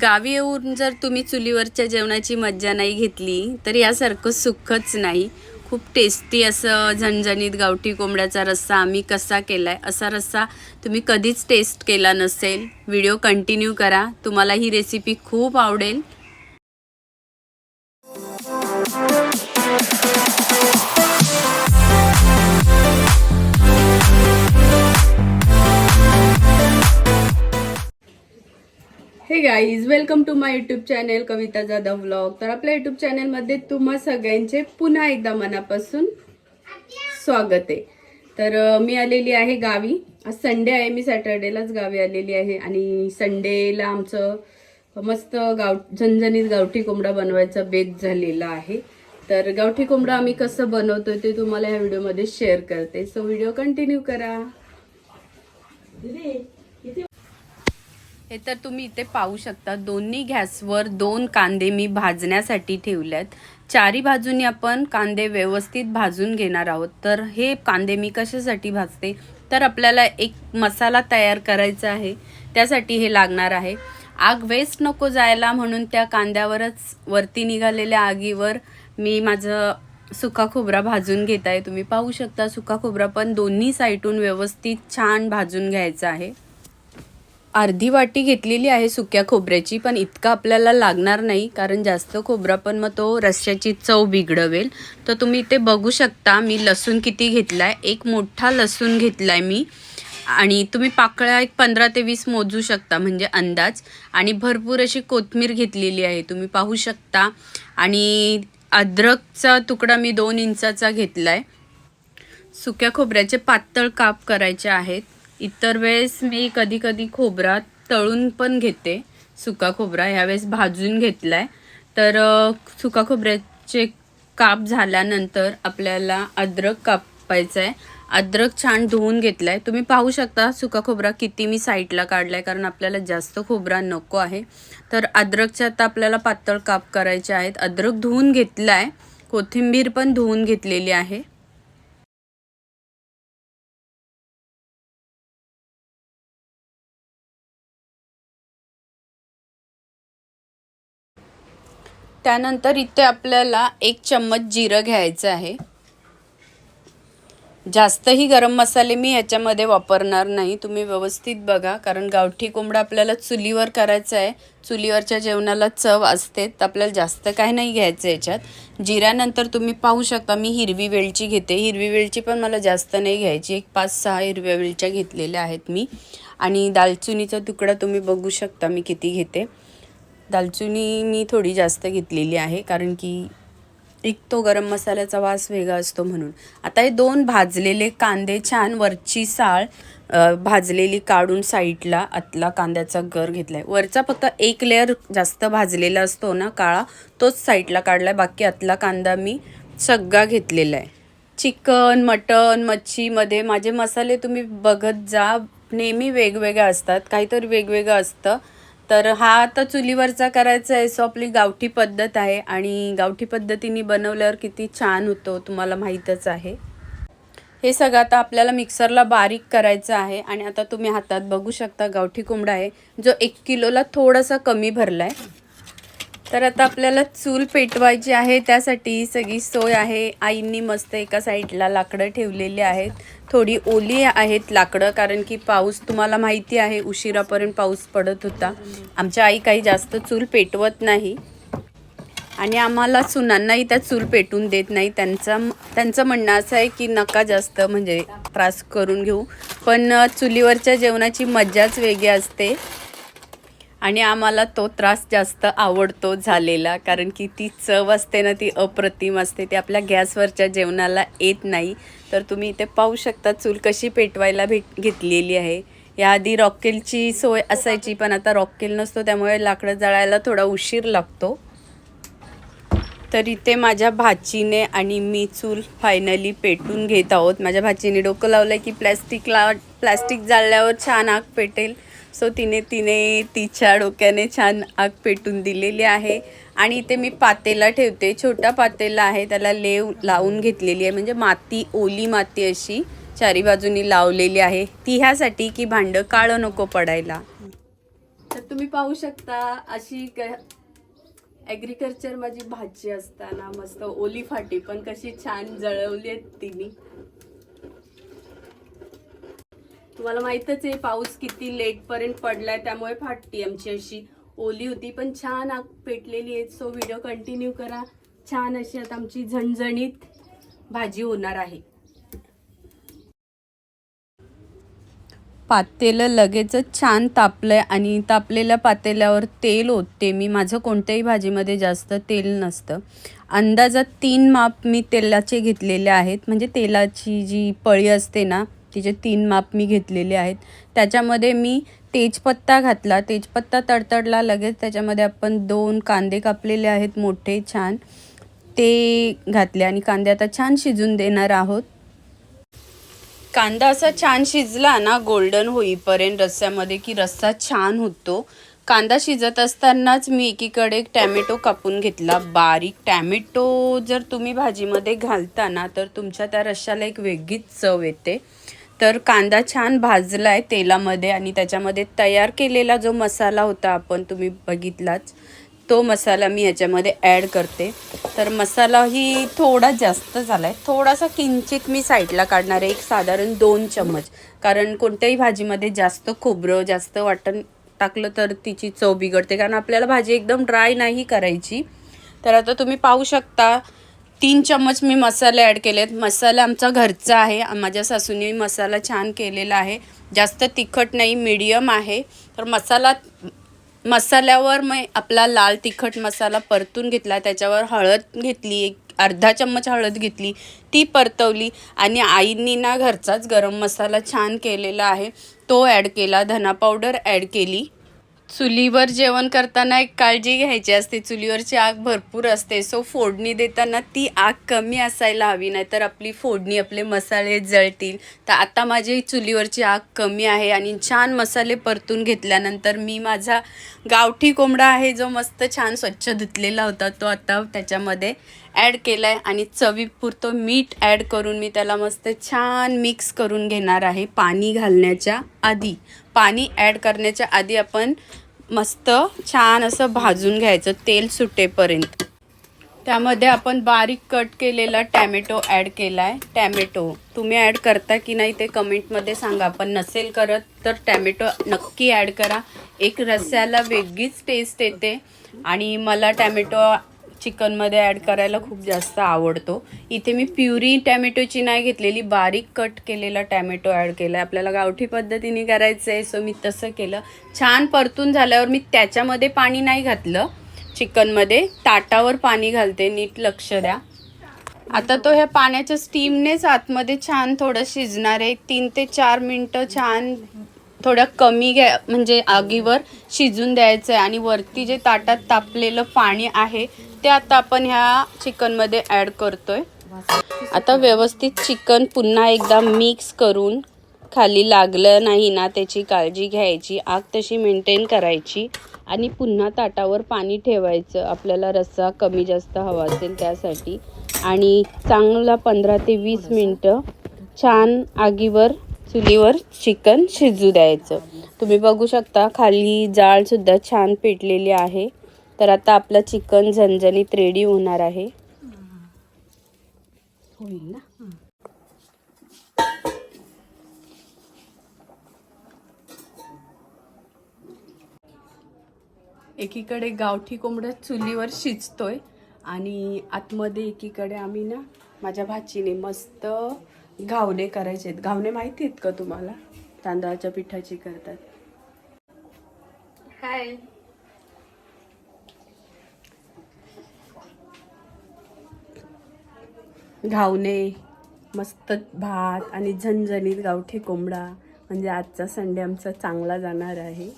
गावी येऊन जर तुम्ही चुलीवरच्या जेवणाची मज्जा नाही घेतली तर यासारखं सुखच नाही. खूप टेस्टी असं झणझणीत गावठी कोंबड्याचा रस्सा आम्ही कसा केला आहे असा रस्सा तुम्ही कधीच टेस्ट केला नसेल. व्हिडिओ कंटिन्यू करा. तुम्हाला ही रेसिपी खूप आवडेल. Hey guys welcome to my YouTube channel Kavita Jadhav vlog तर आपल्या यूट्यूब चॅनेलमध्ये तुम्हा सगळ्यांचे पुन्हा एकदा मनापासून स्वागत आहे. तर मी आलेली आहे गावी. आज संडे आहे मी सॅटर्डेलाच गावी आलेली आहे. आणि संडेला आमचं मस्त गाव झणझणीत गावठी कोंबडा बनवायचा बेत झालेला आहे. तर गावठी कोंबडा आम्ही कसं बनवतो ते तुम्हाला ह्या व्हिडिओमध्ये शेअर करते. सो व्हिडिओ कंटिन्यू करा. हे तर तुम्ही इथे पाहू शकता. दोन्ही गॅसवर दोन कांदे मी भाजण्यासाठी ठेवल्यात चारी बाजूनी आपण कांदे व्यवस्थित भाजून घेणार आहोत. तर हे कांदे मी कशासाठी भाजते? तर आपल्याला एक मसाला तयार करायचा आहे. त्यासाठी हे लागणार आहे. आग वेस्ट नको जायला म्हणून त्या कांद्यावरच वरती निघालेल्या आगीवर मी माझं सुका खोबरा भाजून घेत आहे. तुम्ही पाहू शकता सुका खोबरा पण दोन्ही साईडून व्यवस्थित छान भाजून घ्यायचा आहे. अर्धी वाटी घेतलेली आहे सुक्या खोबऱ्याची पण इतका आपल्याला लागणार नाही कारण जास्त खोबरा पण मग तो रस्स्याची चव बिघडवेल. तर तुम्ही इथे बघू शकता मी लसूण किती घेतला आहे एक मोठा लसूण घेतला आहे मी. आणि तुम्ही पाकळ्या एक पंधरा ते वीस मोजू शकता म्हणजे अंदाज. आणि भरपूर अशी कोथमीर घेतलेली आहे तुम्ही पाहू शकता. आणि अद्रकचा तुकडा मी दोन इंचाचा घेतला आहे सुक्या खोबऱ्याचे पातळ काप करायचे आहेत. इतर वेळेस मी कधी कधी खोबरा तळून पण घेते सुका खोबरा. ह्यावेळेस भाजून घेतलाय. तर सुका खोबऱ्याचे काप झाल्यानंतर आपल्याला अद्रक कापायचं आहे अद्रक छान धुवून घेतलाय. तुम्ही पाहू शकता सुका खोबरा किती मी साईडला काढलाय कारण आपल्याला जास्त खोबरा नको आहे. तर अद्रकचे आता आपल्याला पातळ काप करायचे आहेत. अद्रक धुवून घेतलाय. कोथिंबीर पण धुवून घेतलेली आहे. त्यानंतर इथे आपल्याला एक चम्मच जिरं घ्यायचं आहे. जास्तही गरम मसाले मी ह्याच्यामध्ये वापरणार नाही. तुम्ही व्यवस्थित बघा कारण गावठी कोंबडा आपल्याला चुलीवर करायचा आहे. चुलीवरच्या जेवणाला चव असते तर आपल्याला जास्त काय नाही घ्यायचं याच्यात. जिऱ्यानंतर तुम्ही पाहू शकता मी हिरवी वेलची घेते. हिरवी वेलची पण मला जास्त नाही घ्यायची. एक पाच सहा हिरव्या वेलच्या घेतलेल्या आहेत मी. आणि दालचिनीचा तुकडा तुम्ही बघू शकता मी किती घेते. दालचिनी मी थोडी जास्त घेतलेली आहे कारण की एक तो गरम मसाल्याचा वास वेगळा असतो म्हणून. आता हे दोन भाजलेले कांदे छान वरची साळ भाजलेली काढून साईडला आतला कांद्याचा गर घेतलाय. वरचा फक्त एक लेअर जास्त भाजलेला असतो ना काळा तोच साईडला काढलाय. बाकी आतला कांदा मी सगळा घेतलेला आहे. चिकन मटन मच्छीमध्ये माझे मसाले तुम्ही बघत जा. नेहमी वेगवेगळे असतात. काहीतरी वेगवेगळं असतं. तर हा आता चुलीवरचा करायचा आहे सो आपली गावठी पद्धत आहे आणि गावठी पद्धतीने बनवल्यावर किती छान होतो तुम्हाला माहीतच आहे. हे सगळं आता आपल्याला मिक्सरला बारीक करायचं आहे आणि आता तुम्ही हातात बघू शकता गावठी कोंबडा आहे जो एक किलोला थोडासा कमी भरला आहे तर आता आपल्याला चूल पेटवायची आहे त्यासाठी सगळी सोय आहे. आईंनी मस्त एका साईडला लाकडं ठेवलेली आहेत. थोडी ओली आहेत लाकडं कारण की पाऊस तुम्हाला माहिती आहे उशिरापर्यंत पाऊस पडत होता. आमच्या आई काही जास्त चूल पेटवत नाही. आणि आम्हाला सुनांनाही त्या चूल पेटून देत नाही. त्यांचा त्यांचं म्हणणं असं आहे की नका जास्त म्हणजे त्रास करून घेऊ. पण चुलीवरच्या जेवणाची मज्जाच वेगळी असते. आणि आम्हाला तो त्रास जास्त आवडतो झालेला कारण की ती चव असते ना ती अप्रतिम असते. ती आपल्या गॅसवरच्या जेवणाला येत नाही. तर तुम्ही इथे पाहू शकता चूल कशी पेटवायला भेट घेतलेली आहे. याआधी रॉकेलची सोय असायची पण आता रॉकेल नसतो त्यामुळे लाकडं जळायला थोडा उशीर लागतो. तर इथे माझ्या भाचीने आणि मी चूल फायनली पेटून घेत आहोत. माझ्या भाचीने डोकं लावलं की प्लॅस्टिकला प्लॅस्टिक जाळल्यावर छान आग पेटेल. सो तिने तिने तिच्या डोक्याने छान आग पेटून दिलेली आहे. आणि इथे मी पातेला ठेवते. छोटा पातेला आहे. त्याला लेव लावून घेतलेली आहे. म्हणजे माती ओली माती अशी चारी बाजूनी लावलेली आहे. ती ह्यासाठी की भांडं काळं नको पडायला. तर तुम्ही पाहू शकता अशी ॲग्रिकल्चर माझी भाजी असताना मस्त ओली फाटी पण कशी छान जळवली आहेत तिने. तुम्हाला माहीतच आहे पाऊस किती लेट पर्यंत पडलाय त्यामुळे फाटती आमची अशी ओली होती. पण छान आग पेटलेली आहे सो व्हिडिओ कंटिन्यू करा. छान अशी आता आमची झणझणीत भाजी होणार आहे. पातेलं लगेचच छान तापलंय आणि तापलेल्या पातेल्यावर तेल ओतते. मी माझं कोणत्याही भाजीमध्ये जास्त तेल नसतं. अंदाजात तीन माप मी तेलाचे घेतलेले आहेत. म्हणजे तेलाची जी पळी असते ना तिचे तीन माप मी घेतलेले आहेत. त्याच्यामध्ये मी तेजपत्ता घातला. तेजपत्ता तडतडला लगेच. त्याच्यामध्ये आपण दोन कांदे कापलेले आहेत मोठे छान. ते घातले आणि कांदे आता छान शिजून देणार आहोत. कांदा असा छान शिजला ना गोल्डन होईपर्यंत रस्स्यामध्ये की रस्सा छान होतो. कांदा शिजत असतानाच मी एकीकडे एक टॅमॅटो कापून घेतला. बारीक टॅमॅटो जर तुम्ही भाजीमध्ये घालता ना तर तुमच्या त्या रश्श्याला एक वेगळीच चव येते. तर कांदा छान भाजला आहे तेलामध्ये आणि त्याच्यामध्ये तयार केलेला जो मसाला होता आपण तुम्ही बघितलाच तो मसाला मी याच्यामध्ये ॲड करते. तर मसाला ही थोडा जास्त झाला आहे थोडासा किंचित मी साईडला काढणार आहे एक साधारण दोन चम्मच. कारण कोणत्याही भाजीमध्ये जास्त खोबरं जास्त वाटण टाकलं तर तिची चव बिघडते. कारण आपल्याला भाजी एकदम ड्राय नाही करायची. तर आता तुम्ही पाहू शकता तीन चम्मच मी मसाले ॲड केलेत. मसाला आमचा घरचा आहे. माझ्या सासूने मसाला छान केलेला आहे. जास्त तिखट नाही मीडियम आहे. तर मसाला मसाल्यावर मग आपला लाल तिखट मसाला परतून घेतला. त्याच्यावर हळद घेतली एक अर्धा चम्मच हळद घेतली. ती परतवली आणि आईंनी ना घरचाच गरम मसाला छान केलेला आहे. तो ॲड केला धना पावडर ॲड केली. चुलीवर जेवण करताना एक काळजी घ्यायची असते. चुलीवरची आग भरपूर असते. सो फोडणी देताना ती आग कमी असायला हवी नाहीतर आपली फोडणी आपले मसाले जळतील. तर आता माझी चुलीवरची आग कमी आहे आणि छान मसाले परतून घेतल्यानंतर मी माझा गावठी कोंबडा आहे जो मस्त छान स्वच्छ धुतलेला होता तो आता त्याच्यामध्ये ॲड केला आहे आणि चवीपुरतं मीठ ॲड करून मी त्याला मस्त छान मिक्स करून घेणार आहे पाणी घालण्याच्या आधी. पाणी ॲड करण्याच्या आधी आपण मस्त छान असं भाजून घ्यायचं तेल सुटेपर्यंत. त्यामध्ये आपण बारीक कट केलेला टॅमॅटो ॲड केला आहे टॅमॅटो तुम्ही ॲड करता की नाही ते कमेंटमध्ये सांगा. पण नसेल करत तर टॅमॅटो नक्की ॲड करा. एक रस्स्याला वेगळीच टेस्ट येते. आणि मला टॅमॅटो चिकनमध्ये ॲड करायला खूप जास्त आवडतो. इथे मी प्युरी टॅमॅटोची नाही घेतलेली बारीक कट केलेला टॅमॅटो ॲड केला आहे आपल्याला गावठी पद्धतीने करायचं आहे सो मी तसं केलं. छान परतून झाल्यावर मी त्याच्यामध्ये पाणी नाही घातलं. चिकनमध्ये ताटावर पाणी घालते नीट लक्ष द्या. आता तो ह्या पाण्याच्या स्टीमनेच आतमध्ये छान थोडं शिजणार आहे. तीन ते चार मिनटं छान थोड्या कमी घ्या म्हणजे आगीवर शिजून द्यायचं आहे आणि वरती जे ताटात तापलेलं पाणी आहे ते आता आपण ह्या चिकनमध्ये ॲड करतोय. आता व्यवस्थित चिकन पुन्हा एकदा मिक्स करून खाली लागलं नाही ना त्याची काळजी घ्यायची आग तशी मेंटेन करायची आणि पुन्हा ताटावर पाणी ठेवायचं. आपल्याला रस्सा कमी जास्त हवा असेल त्यासाठी. आणि चांगला पंधरा ते वीस मिनटं छान आगीवर चुलीवर चिकन शिजू द्यायचं. तुम्ही बघू शकता खाली जाळसुद्धा छान पेटलेली आहे. तर आता आपलं चिकन झणझणीत रेडी होणार आहे. होईल ना? एकीकडे गावठी कोंबडा चुलीवर शिजतोय आणि आतमध्ये एकीकडे आम्ही ना माझ्या भाचीने मस्त घावणे करायचे आहेत. घावणे माहिती आहेत का तुम्हाला? तांदळाच्या पिठाची करतात. हाय घावणे मस्त भात आणि झणझणीत गावठी कोंबडा. म्हणजे आजचा संडे आमचा चांगला जाणार आहे.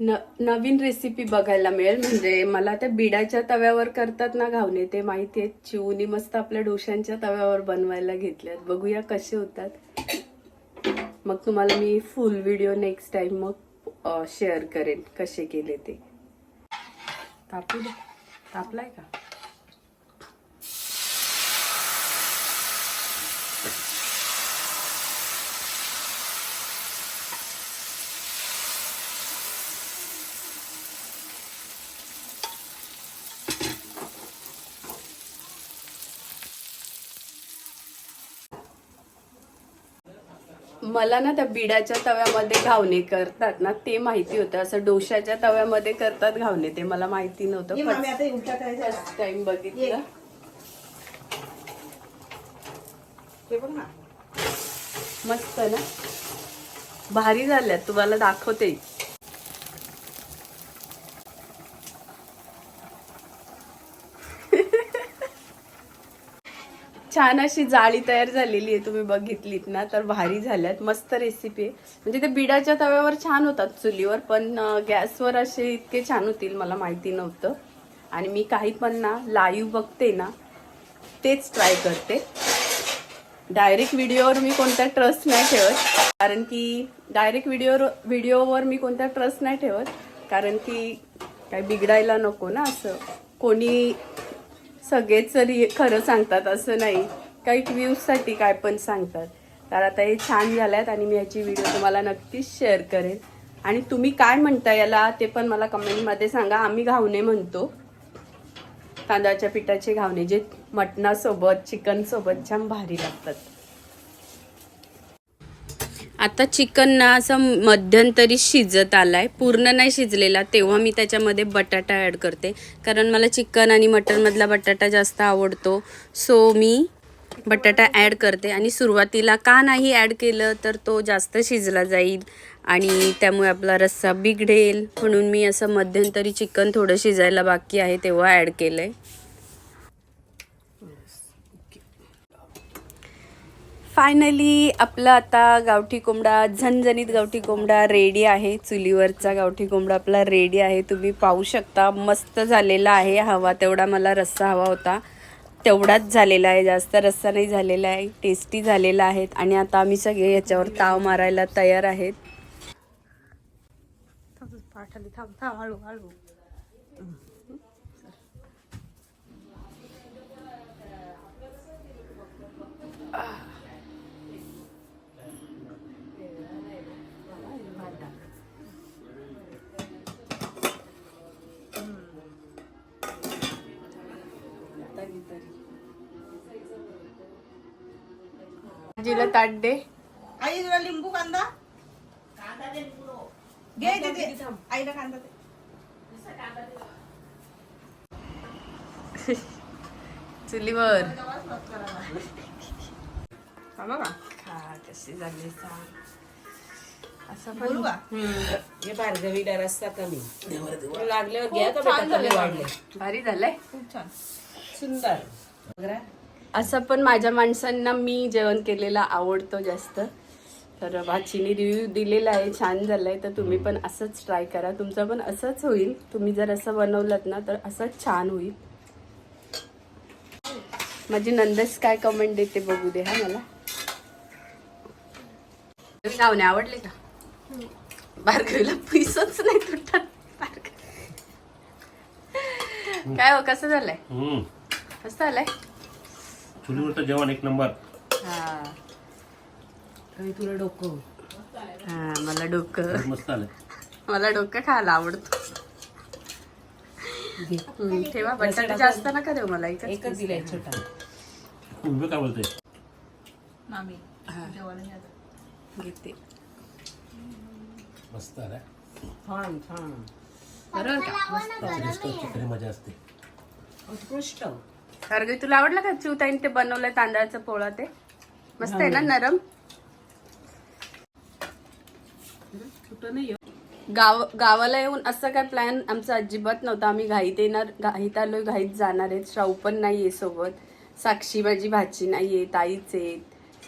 न नवीन रेसिपी बघायला मिळेल. म्हणजे मला त्या बिडाच्या तव्यावर करतात ना घावणे ते माहिती आहेत चिवणी मस्त आपल्या डोशांच्या तव्यावर बनवायला घेतल्यात. बघूया कसे होतात. मग तुम्हाला मी फुल व्हिडिओ नेक्स्ट टाईम मग शेअर करेन कसे केले ते. तापू दे. तापलाय का? मला ना त्या बिडाच्या तव्यामध्ये घावणे करतात ना ते माहिती होतं. असं डोशाच्या तव्यामध्ये करतात घावणे ते मला माहिती नव्हतं. मामी आता उलटा करायचा फर्स्ट टाइम बघितलं. हे मस्त ना? भारी झाल्यात तुम्हाला दाखवते. छान अशी जाळी तयार झालेली आहे तुम्ही बघितलीत ना तर भारी झाल्यात. मस्त रेसिपी आहे. म्हणजे ते बिडाच्या तव्यावर छान होतात चुलीवर पण गॅसवर असे इतके छान होतील मला माहिती नव्हतं. आणि मी काही पण ना लाईव्ह बघते ना तेच ट्राय करते. डायरेक्ट व्हिडिओवर मी कोणता ट्रस्ट नाही ठेवत कारण की डायरेक्ट व्हिडिओवर व्हिडिओवर मी कोणता ट्रस्ट नाही ठेवत कारण की काही बिघडायला नको ना असं. कोणी सगळेच जरी खरं सांगतात असं नाही काही व्ह्यूजसाठी काय पण सांगतात. तर आता हे छान झाल्यात आणि मी याची व्हिडिओ तुम्हाला नक्कीच शेअर करेन. आणि तुम्ही काय म्हणता याला ते पण मला कमेंटमध्ये सांगा. आम्ही घावणे म्हणतो. तांदळाच्या पिठाचे घावणे जे मटणासोबत चिकनसोबत छान भारी लागतात. आता चिकन ना असं मध्यंतरी शिजत आलाय. पूर्ण नाही शिजलेला तेव्हा मी त्याच्यामध्ये बटाटा ॲड करते. कारण मला चिकन आणि मटनमधला बटाटा जास्त आवडतो. सो मी बटाटा ॲड करते. आणि सुरुवातीला का नाही ॲड केलं तर तो जास्त शिजला जाईल. आणि त्यामुळे आपला रस्सा बिघडेल. म्हणून मी असं मध्यंतरी चिकन थोडं शिजायला बाकी आहे तेव्हा ॲड केलं आहे फायनली आपला आता गावठी कोंबडा झणझणीत गावठी कोंबडा रेडी आहे. चुलीवरचा गावठी कोंबडा आपला रेडी आहे. तुम्ही पाहू शकता मस्त झालेला आहे. हवा तेवढा मला रस्सा हवा होता. तेवढाच झालेला आहे. जास्त रस्सा नाही झालेला आहे. टेस्टी झालेला आहे. आणि आता आम्ही सगळे याच्यावर ताव मारायला तयार आहेत. थांब थांब हळू हळू. आजीला ताट दे. आई तुला लिंबू कांदा? घे तिथे आईला कांदा दे. चुलीवर. हा बघा खा कशी झाली असं बोलू का? हे भार्गवीला रस्ता कमी. लागल्यावर घ्या का भारी झालंय. खूप छान. सुंदर. असं पण माझ्या माणसांना मी जेवण केलेलं आवडतो जास्त. तर भाचीने रिव्ह्यू दिलेला आहे छान झालंय. तर तुम्ही पण असंच ट्राय करा. तुमचं पण असंच होईल. तुम्ही जर असं बनवलं ना तर असंच छान होईल. माझी नंदस काय कमेंट देते बघू दे हा मला. गावने आवडले का? भार्गवीला पैसच नाही तुटत. भार्गवी. काय हो कसं झालंय? कसं आलंय? चुलीवरचं जेवण एक नंबर. हा. तुला डोकं. हा मला डोकं. मस्त आलं मला डोकं खायला आवडतो. ठेवा बटाटे जास्त नका देऊ मला एकच एकच दिलाय छोटा. उभे काय बोलते मामी जेवायला घे आता. घेते. मस्त आलं छान छान. बरोबर का मजा असते. उत्कृष्ट. खरगे तुला आवडलं का चिवताईन ते बनवलंय तांदळाचं पोळा ते? मस्त आहे ना नरम? नाही गाव गावाला येऊन असं काय प्लॅन आमचा अजिबात नव्हता. आम्ही घाईत येणार घाईत आलोय घाईत जाणार आहेत. शाहू पण नाहीये सोबत. साक्षी माझी भाची नाहीये ताईच आहेत.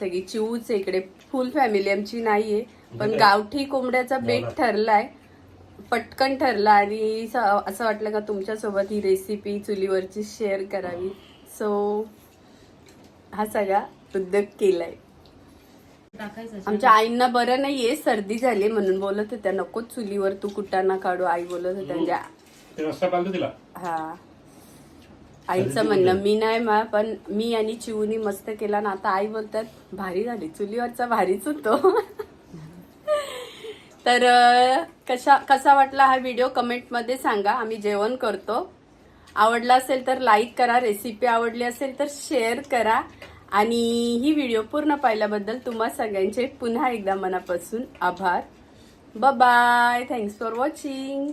सगळी चिवूच आहे इकडे. फुल फॅमिली आमची नाहीये. पण गावठी कोंबड्याचा बेट ठरलाय. पटकन ठरला आणि असं वाटलं का तुमच्यासोबत ही रेसिपी चुलीवरची शेअर करावी. सो हा सगळा उद्योग केलाय. आमच्या आईंना बरं नाहीये सर्दी झाली म्हणून बोलत होत्या नको चुलीवर तू कुटाणा काढू आई बोलत होत्या म्हणजे हा. आईचं म्हणणं मी नाही मा पण मी आणि चिवनी मस्त केला ना आता आई बोलतात भारी झाली चुलीवरचा भारीच होतो. तर कशा कसा वाटला हा व्हिडिओ कमेंटमध्ये सांगा आम्ही जेवण करतो. आवडला असेल तर लाईक करा रेसिपी आवडली असेल तर शेअर करा. आणि ही व्हिडिओ पूर्ण पाहिल्याबद्दल तुम्हा सगळ्यांचे पुन्हा एकदा मनापासून आभार. Bye thanks for watching